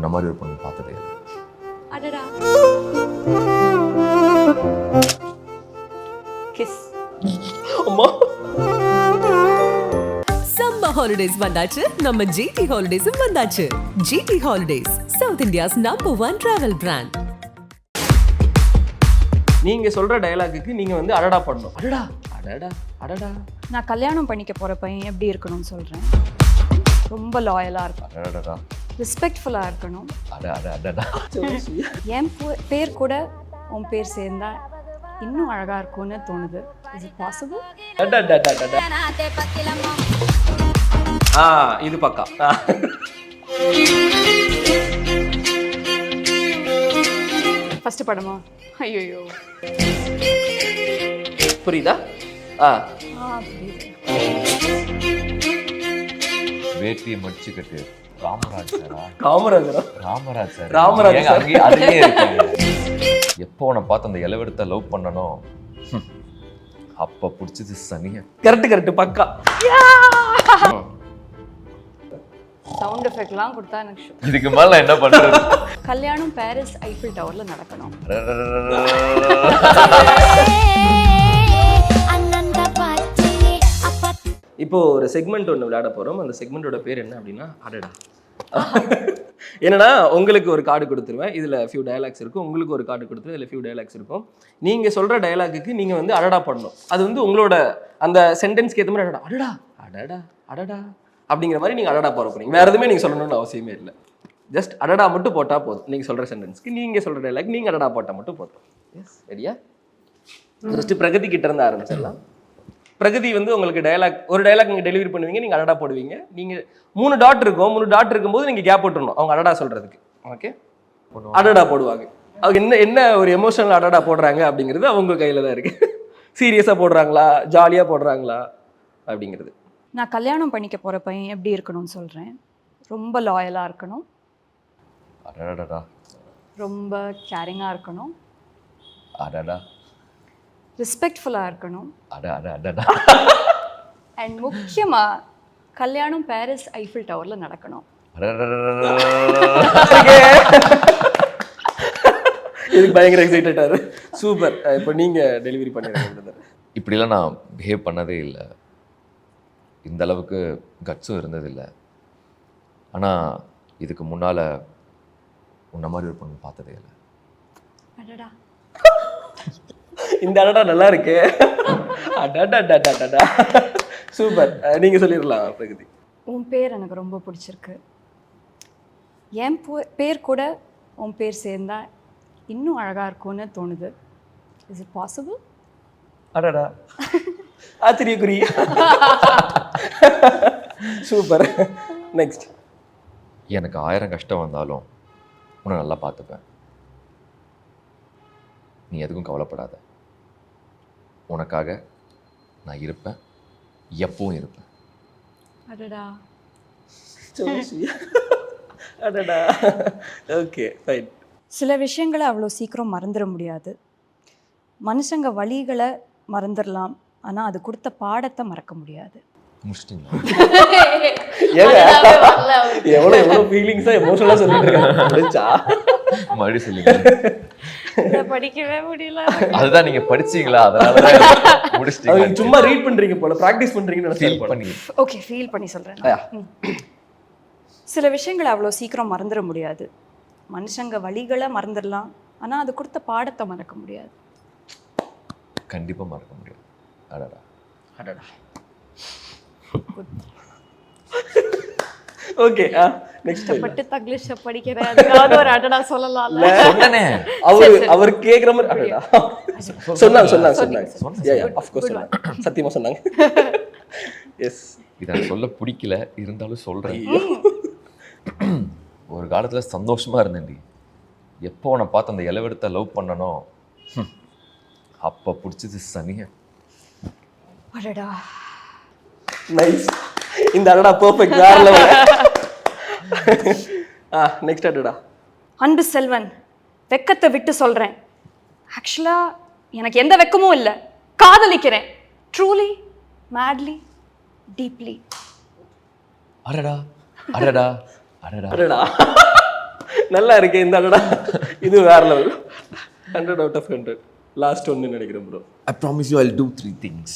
உன்ன மாதிரி ஒரு பொண்ணு பார்த்ததே அடடா. கிஸ் அம்மா. சம்மர் ஹாலிடேஸ் வந்தாச்சு. நம்ம ஜிடி ஹாலிடேஸும் வந்தாச்சு. GT holidays South India's number one travel brand நீங்க சொல்ற டயலாக்குக்கு நீங்க வந்து அடடா பண்ணணும். அடடா அடடா அடடா. நான் கல்யாணம் பண்ணிக்க போற பையன் எப்படி இருக்கணும்னு சொல்றேன். ரொம்ப லாயலா இருக்கணும் அடடா ரெஸ்பெக்ட்ஃபுல்லா இருக்கணும். அட அட அடடா என் பு- பேர் கூட உன் பேர் சேர்ந்தா இன்னும் அழகா இருக்கும்னு தோணுது. Is it possible. ஆ இது பக்கா. ஃபர்ஸ்ட் படமா? ஐயோ புரியுதா? ஆ. வேட்டியை மடிச்சு கட்டு ராமராஜ் சாரா காமராஜரா ராமராஜ் சார் ராமராஜ் ஏங்க sir. அங்கேயே அதுலயே இருக்கீங்க. எப்போ உன்னை பார்த்து அந்த இளவெடுத்த லவ் பண்ணணும் அப்ப பிடிச்சது சனிய. கரெக்ட் கரெக்ட் பக்கா. சவுண்ட் எஃபெக்ட்லாம் கொடுத்தா எனக்கு. இதுக்கு மேல நான் என்ன பண்றது? கல்யாணம் பாரிஸ் ஐஃபில் டவர்ல நடக்கணும். இப்போ ஒரு செக்மெண்ட் ஒன்று விளையாட போறோம். அந்த செக்மெண்டோட பேர் என்ன அப்படின்னா அடடா. என்னன்னா உங்களுக்கு ஒரு கார்டு கொடுத்துருவேன். இதுல ஃபியூ டயலாக்ஸ் இருக்கும். உங்களுக்கு ஒரு கார்டு கொடுத்துருவேன். இதுல ஃபியூ டயலாக்ஸ் இருக்கும். நீங்க சொல்ற டயலாக்குக்கு நீங்க வந்து அடடா பண்ணணும். அது வந்து உங்களோட அந்த சென்டென்ஸ்க்கு ஏற்ற மாதிரி அடடா அடடா அடடா அடடா அப்படிங்கிற மாதிரி நீங்க அடடா போற போறீங்க. வேற எதுவுமே நீங்க சொல்லணும்னு அவசியமே இல்லை. ஜஸ்ட் அடடா மட்டும் போட்டா போதும். நீங்க சொல்ற சென்டென்ஸ்க்கு நீங்க சொல்ற டயலாக் நீங்க அடடா போட்டா மட்டும் போதும். எஸ் ரெடியா ஃபர்ஸ்ட் பிரகதி கிட்ட இருந்து ஆரம்பிச்சிடலாம். பிரகதி வந்து உங்களுக்கு டயலாக் ஒரு டயலாக் நீங்க டெலிவரி பண்ணுவீங்க நீங்க அடடா போடுவீங்க. நீங்க மூணு டாட் இருக்கும் மூணு டாட் இருக்கும்போது நீங்க கேப் விட்டுறணும். அவங்க அடடா சொல்றதுக்கு. ஓகே அடடா போடுவாங்க. அவங்க என்ன என்ன ஒரு எமோஷனல் அடடா போடுறாங்க அப்படிங்கிறது அவங்க கையில தான் இருக்கு. சீரியஸா போடுறாங்களா? ஜாலியா போடுறாங்களா? அப்படிங்கிறது. நான் கல்யாணம் பண்ணிக்க போற பையன் எப்படி இருக்கணும்னு சொல்றேன். ரொம்ப லாயலா இருக்கணும். அடடடா. ரொம்ப கேரிங்கா இருக்கணும். அடடா. ரெஸ்பெக்ட்ஃபுல்லா இருக்கணும். அண்ட் முக்கியமா கல்யாணம் பாரிஸ் ஐஃபில் டவர்ல நடக்கணும். இதுக்கு பயங்கர எக்ஸைட்டடாரு சூப்பர் இப்போ நீங்க டெலிவரி பண்ணிடுங்க இப்படிலாம் நான் பிஹேவ் பண்ணதே இல்லை இந்த அளவுக்கு கட்ஸும் இருந்ததில்லை ஆனால் இதுக்கு முன்னால் உன்ன மாதிரி ஒரு பொண்ணு பார்த்ததே இல்லை அடடா இந்த அடடா நல்லா இருக்கு. அடடா சூப்பர் நீங்க சொல்லிடலாம் பிரகதி. உன் பேர் எனக்கு ரொம்ப பிடிச்சிருக்கு. என் பு- பேர் கூட உன் பேர் சேர்ந்தா இன்னும் அழகா இருக்கும்னு தோணுது. இஸ் இட் பாசிபிள் அடடா. ஆச்சரியக்குறி. சூப்பர் நெக்ஸ்ட் எனக்கு ஆயிரம் கஷ்டம் வந்தாலும் உன்னை நல்லா பார்த்துப்பேன். நீ எதுக்கும் கவலைப்படாத. உனக்காக நான் இருப்பேன். எப்பவும் இருப்பேன். அடடா. அடடா. ஓகே ஃபைன் சில விஷயங்களை அவ்வளோ சீக்கிரம் மறந்துட முடியாது. மனுஷங்க வழிகளை மறந்துடலாம். ஆனால் அது கொடுத்த பாடத்தை மறக்க முடியாது. எவ்வளோ எவ்வளோ ஃபீலிங்ஸாக எமோஷனலாக சொல்லிட்டு முடிச்சா மறுபடியும் சொல்லுங்க. படிக்கவே முடியல. அதுதான் நீங்க படிச்சீங்களா? அதனால முடிச்சிட்டீங்க. சும்மா ரீட் பண்றீங்க போல ப்ராக்டிஸ் பண்றீங்கன்னு ஃபீல். பண்ணி. ஓகே ஃபீல் பண்ணி சொல்கிறேன் ஆ. சில விஷயங்களை அவ்வளோ சீக்கிரம் மறந்துட முடியாது. மனுஷங்க வழிகளை மறந்துடலாம். ஆனால் அது கொடுத்த பாடத்தை மறக்க முடியாது. கண்டிப்பா மறக்க முடியாது. அடடா. அடடா. ஓகே தங்கிலீஷ் படிக்கிறேன். ஒரு அடடா சொல்லலாம்ல. சொன்னனே. அவர் அவர் கேக்குற மாதிரி அடடா. சொன்னாங்க சொன்னாங்க சொன்னீங்க, சொன்னாங்க யா யா ஆஃப் கோர்ஸ் சொன்னாங்க. சத்தியமா சொன்னாங்க. எஸ் இதை எனக்கு சொல்ல பிடிக்கல. இருந்தாலும் சொல்றேன். ஒரு காலத்துல சந்தோஷமா இருந்தேன்டி. எப்போ உன்னை பார்த்து அந்த இளவெடுத்த லவ் பண்ணனோ? ஹம், அப்ப பிடிச்சது சனிய. அடடா. நைஸ் இந்த அடடா பெர்ஃபெக்ட் வேற லெவல் நெக்ஸ்ட் அடடா அன்பு செல்வன் வெக்கத்தை விட்டு சொல்கிறேன் ஆக்சுவலாக எனக்கு எந்த வெக்கமும் இல்லை. காதலிக்கிறேன். ட்ரூலி மேட்லி டீப்லி அடடா அடடா அடடா. அடடா. நல்லா இருக்கு இந்த அடடா. இது வேற level hundred out of hundred last ஒன்னு நினைக்கிறேன் bro I promise you I'll do three things.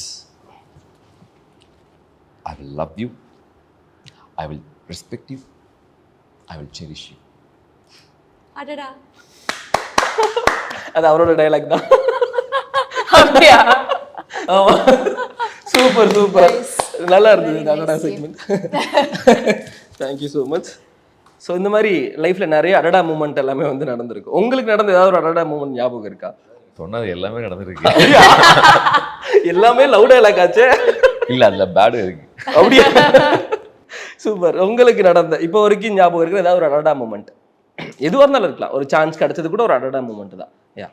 I will love you. I will respect you. I will cherish you. அடடா. அது அவரோட டைலாக் தான். அப்படியா? Super super. நல்லா இருந்தது அடடா segment thank you so much so இந்த மாதிரி லைஃப்ல நிறைய அடடா மூமெண்ட் எல்லாமே வந்து நடந்திருக்கு. உங்களுக்கு நடந்த ஏதாவது ஒரு அடடா மூமெண்ட் ஞாபகம் இருக்கா? சொன்னது எல்லாமே நடந்திருக்கு. எல்லாமே லவ் டைலாக் ஆச்சே. இல்ல அதுல பேடு இருக்கு. அப்படியா? சூப்பர் உங்களுக்கு நடந்த இப்போ வரைக்கும் ஞாபகம் இருக்கிற ஏதாவது ஒரு அடடா மூமெண்ட் எதுவாக இருந்தாலும் இருக்கலாம். ஒரு சான்ஸ் கிடைச்சது கூட ஒரு அடடா மூமெண்ட் தான். யா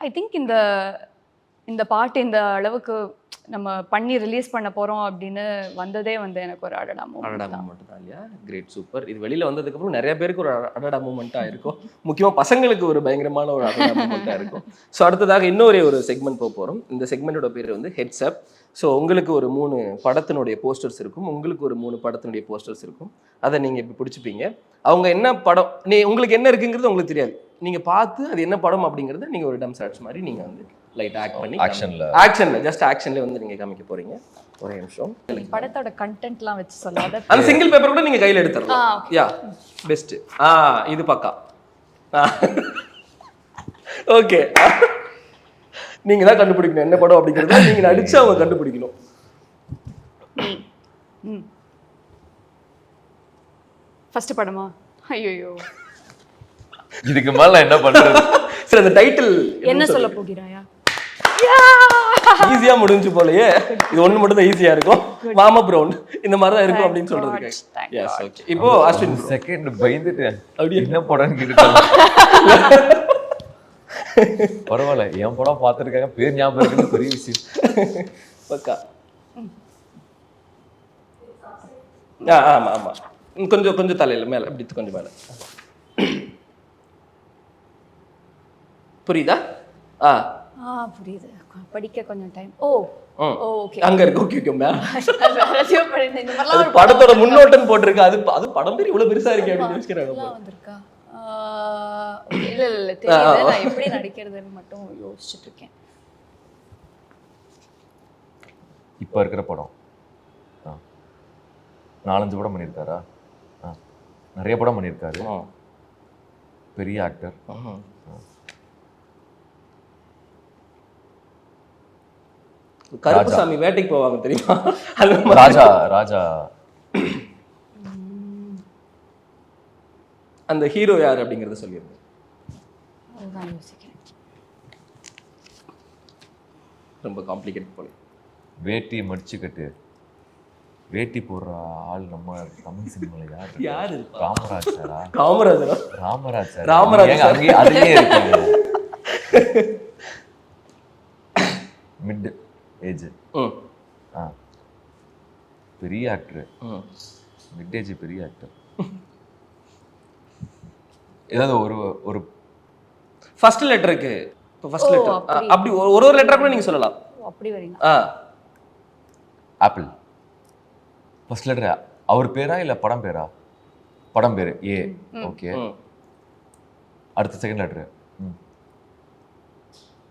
ஐ திங்க் இந்த இந்த பாட்டு இந்த அளவுக்கு நம்ம பண்ணி ரிலீஸ் பண்ண போறோம் அப்படின்னு வந்ததே வந்து எனக்கு ஒரு அடடா அடடா மூமெண்ட் தான் இல்லையா? கிரேட் சூப்பர் இது வெளியில வந்ததுக்கு அப்புறம் நிறைய பேருக்கு ஒரு அட- அடடா மூமெண்ட்டாக இருக்கும். முக்கியமா பசங்களுக்கு ஒரு பயங்கரமான ஒரு அடடா மூமெண்ட்டாக இருக்கும். ஸோ அடுத்ததாக இன்னொரு ஒரு செக்மெண்ட் போக போறோம். இந்த செக்மெண்டோட பேர் வந்து ஹெட்ஸ் அப் ஸோ உங்களுக்கு ஒரு மூணு படத்தினுடைய போஸ்டர்ஸ் இருக்கும். உங்களுக்கு ஒரு மூணு படத்தினுடைய போஸ்டர்ஸ் இருக்கும். அதை நீங்க இப்படி பிடிச்சிப்பீங்க. அவங்க என்ன படம் நீ உங்களுக்கு என்ன இருக்குங்கிறது உங்களுக்கு தெரியாது. நீங்க பார்த்து அது என்ன படம் அப்படிங்கறத நீங்க ஒரு டம் சாட்ஸ் மாதிரி நீங்க வந்து லைட் ஆக்ட் பண்ணி ஆக்ஷன்ல ஆக்ஷன்ல ஜஸ்ட் ஆக்ஷன்ல வந்து நீங்க காமிக்க போறீங்க. ஒரே நிமிஷம். படத்தோட கண்டென்ட்லாம் வச்சு சொல்லாத. அந்த சிங்கிள் பேப்பர் கூட நீங்க கையில okay. யா பெஸ்ட் ஆ இது பக்கா. ஓகே நீங்க தான் கண்டுபிடிக்கணும். என்ன படம் அப்படிங்கறத நீங்க நடிச்சு அவங்க கண்டுபிடிக்கணும். ம். ஃபர்ஸ்ட் படமா? ஐயோ இதுக்கு மேல என்ன பண்றது? சரி அந்த டைட்டில் என்ன சொல்ல போகிறாயா ஈஸியா முடிஞ்சு போலயே. இது ஒண்ணு மட்டும் தான் ஈஸியா இருக்கும். வார்ம் அப் ரவுண்ட் இந்த மாதிரி தான் இருக்கும் அப்படின்னு சொல்றதுக்கு Thank எஸ் ஓகே இப்போ அஸ்வின். செகண்ட் பயந்துட்டேன் அப்படியே? என்ன படம்னு கேட்டுட்டாங்க பரவாயில்ல. என் படம் பார்த்துருக்காங்க. பேர் ஞாபகம் இருக்குன்னு பெரிய விஷயம். பக்கா. ஆ ஆமா ஆமா. ம், கொஞ்சம் கொஞ்சம் தலையில மேல இப்படி கொஞ்சம் மேல. புரியுதா? ஆ. ஆ புரியுது. படிக்க கொஞ்சம் டைம் ஓ ஓகே அங்க இருக்கு. ஓகே ஓகே மேம் அது படத்தோட முன்னோட்டம் போட்டிருக்கு. அது அது படம் பேர் இவ்வளவு பெருசா இருக்கு அப்படின்னு யோசிக்கிறாங்க வந்திருக்கா. இல்ல இல்ல இல்ல. தெரியல. நான் எப்படி நடிக்கிறதுன்னு மட்டும் யோசிச்சுட்டு இருக்கேன். இப்போ இருக்கிற படம். ஆ. நாலஞ்சு படம் பண்ணியிருக்காரா? ஆ. நிறைய படம் பண்ணியிருக்காரு. பெரிய ஆக்டர் ம். கருப்புசாமி வேட்டைக்கு போவாங்க தெரியுமா. ராஜா ராஜா. அந்த ஹீரோ யார் அப்படிங்கறத யோசிக்கிறேன். ரொம்ப காம்ப்ளிகேட் போல. வேட்டி மடிச்சுக்கட்டு வேட்டி போடுற ஆள் நம்ம தமிழ் சினிமால யார்? யாரு காமராஜரா? ராமராஜ் சார் ராமராஜ். அங்கேயே அதுலயே இருக்கீங்க. ஏஜ் ம் ஆ. பெரிய ஆக்டர் ம் மிட் ஏஜ் பெரிய ஆக்டர் ஏதாவது ஒரு ஒரு ஃபர்ஸ்ட் லெட்டருக்கு இப்போ ஃபர்ஸ்ட் லெட்டர் அப்படி. ஒரு ஒரு லெட்டர் கூட நீங்க சொல்லலாம். அப்படி வரீங்க ஆ. ஆப்பிள் ஃபர்ஸ்ட் லெட்டர் அவர் பேரா இல்லை படம் பேரா? படம் பேர் ஏ ஓகே அடுத்த செகண்ட் லெட்டர்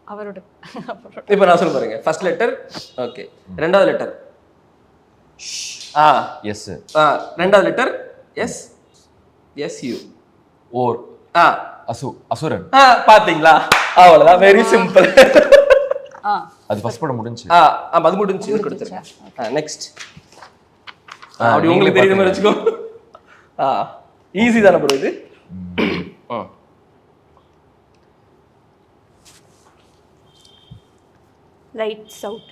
அவரோட இப்போ நான் சொல்ல பாருங்க. ஃபர்ஸ்ட் லெட்டர் ஓகே ரெண்டாவது லெட்டர் ஆ எஸ் ஆ ரெண்டாவது letter S S U or ஆ அசு அசுரன் ஆ பாத்தீங்களா? அவ்வளவுதான். வெரி சிம்பிள் ஆ அது ஃபர்ஸ்ட் படம் முடிஞ்சு ஆ ஆமா அது முடிஞ்சு இது கொடுத்துருக்கேன் நெக்ஸ்ட் ஆ, அப்படி உங்களுக்கு தெரியுற மாதிரி வச்சுக்கோ. ஆ ஈஸி தானே ப்ரோ இது? ஆ லைட்ஸ் அவுட்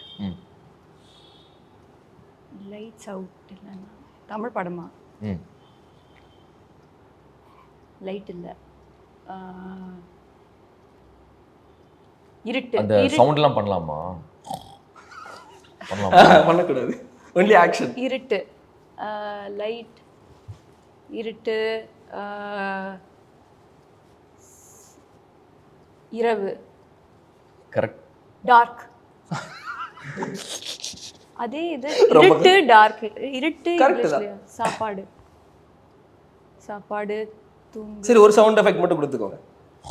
லைட்ஸ் அவுட் இல்லைன்னா. தமிழ் படமா? லைட் இல்லை. இருட்டு. அந்த சவுண்ட்லாம் பண்ணலாமா? பண்ணலாமா பண்ணக்கூடாது. ஒன்லி ஆக்ஷன் இருட்டு. லைட் இருட்டு. இரவு. கரெக்ட் டார்க் அதே இது இருட்டு டார்க் இருட்டு? சாப்பாடு. சாப்பாடு தூங்கு. சரி ஒரு சவுண்ட் எஃபெக்ட் மட்டும் கொடுத்துக்கோங்க.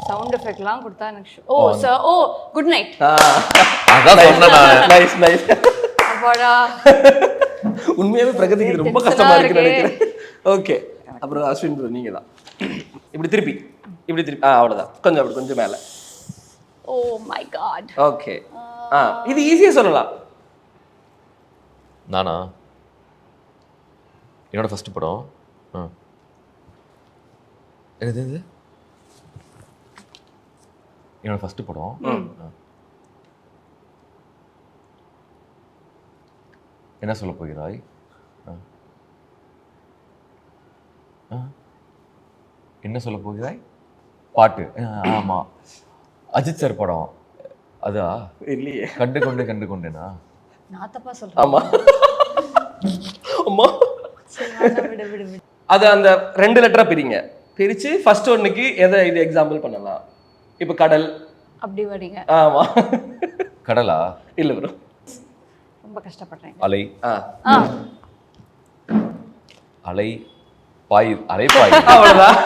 சவுண்ட் எஃபெக்ட்லாம் கொடுத்தா எனக்கு ஓ சார் ஓ குட் நைட் அதான் சொன்னேன் நைஸ் நைஸ் அப்பாடா. உண்மையாவே பிரகதிக்கு ரொம்ப கஷ்டமா இருக்கே. நினைக்கிறேன். ஓகே அப்புறம் அஸ்வின் bro நீங்க தான். இப்படி திருப்பி. இப்படி திருப்பி. ஆ அவ்வளவுதான். கொஞ்சம் அப்படி கொஞ்சம் மேல. ஓ மை காட் ஓகே இது ஈஸியா சொல்லலாம். நானா? என்னோட ஃபர்ஸ்ட் படம். என்னது இது என்னோட ஃபர்ஸ்ட் படம். என்ன சொல்ல போகிறாய். என்ன சொல்ல போகிறாய்? பாட்டு. ஆ, ஆமா. அஜித் சார் படம். அதா? இல்லையே. கண்டு கொண்டு கண்டு கொண்டேனா நான் தப்பா சொல்றேன். ஆமா. அம்மா. அது அந்த ரெண்டு லெட்டரா பிரிங்க. பிரிச்சு ஃபர்ஸ்ட் ஒன்னுக்கு எதை இது எக்ஸாம்பிள் பண்ணலாம்? இப்போ கடல். அப்படி வரீங்க ஆமா. கடலா? இல்ல ப்ரோ ரொம்ப கஷ்டப்படுறேன். அலை. ஆ. ஆ. அலை பாய் அலை பாய் அவ்வளவுதான்.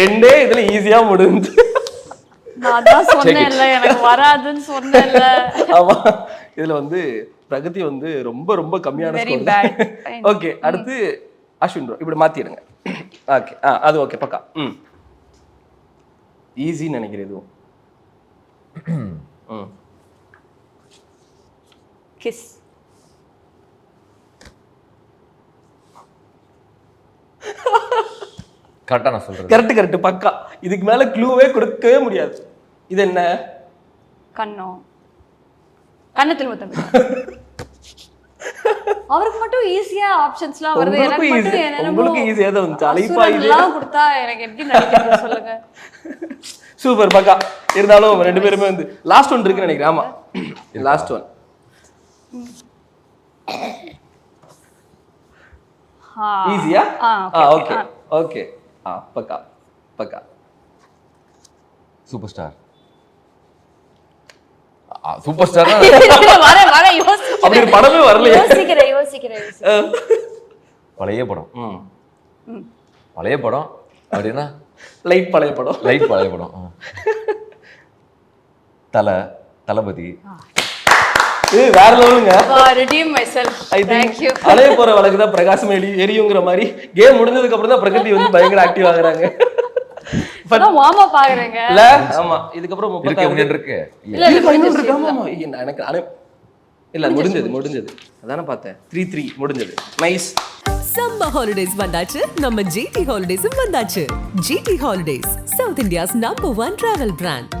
ரெண்டே இதுல ஈஸியா முடிஞ்சு. நான் தான் சொன்னேன்ல எனக்கு வராதுன்னு சொன்னேன்ல. ஆமா. இதுல வந்து பிரகதி வந்து ரொம்ப ரொம்ப கம்மியான ஸ்கோர். ஓகே அடுத்து அஸ்வின் ப்ரோ இப்படி மாத்திடுங்க ஓகே ஆ அது ஓகே பக்கா. ம். ஈஸின்னு நினைக்கிறேன் இதுவும். ம். கிஸ் கரெக்டா நான் சொல்றது. கரெக்ட் கரெக்ட் பக்கா. இதுக்கு மேல க்ளூவே கொடுக்கவே முடியாது. இது என்ன? கண்ணம் கண்ணத்தில் முத்தம் அவருக்கு மட்டும் ஈஸியா ஆப்ஷன்ஸ்லாம் வருது. எனக்கு மட்டும் உங்களுக்கு easy-ஆ தான் வந்துச்சு. அலைப்பா. அசுரன்லாம் கொடுத்தா எனக்கு எப்படி நடிக்கிறது சொல்லுங்க. சூப்பர் பக்கா. இருந்தாலும் ரெண்டு பேருமே வந்து லாஸ்ட் ஒன் இருக்குன்னு நினைக்கிறேன். ஆமா. Last one. ஈஸியா ஓகே. ஓகே ஆ பக்கா. பக்கா. சூப்பர் ஸ்டார் சூப்பர் ஸ்டார் அப்படி ஒரு படமே வரலையே. யோசிக்கிறேன் யோசிக்கிறேன் யோசிக்கிறேன். பழைய படம். ம். ம். பழைய படம்? அப்படின்னா? லைட் பழைய படம். லைட் பழைய படம். தலை தளபதி. வேற லெவலுங்க. redeem myself. I thank you. Think அலைய போற வழக்கு தான் பிரகாசம் எரி எரியுங்கிற மாதிரி. கேம் முடிஞ்சதுக்கு அப்புறம் தான் பிரகதி வந்து பயங்கர ஆக்டிவ் ஆகுறாங்க. இல்ல. ஆமா இதுக்கப்புறம் இருக்கு. இல்ல. இருக்கு, ஆமா, எனக்கு இல்ல முடிஞ்சது முடிஞ்சது. அதானே பார்த்தேன். த்ரீ த்ரீ முடிஞ்சது. நைஸ் சம்மர் ஹாலிடேஸ் வந்தாச்சு. நம்ம ஜிடி ஹாலிடேஸும் வந்தாச்சு. GT holidays South India's number one travel brand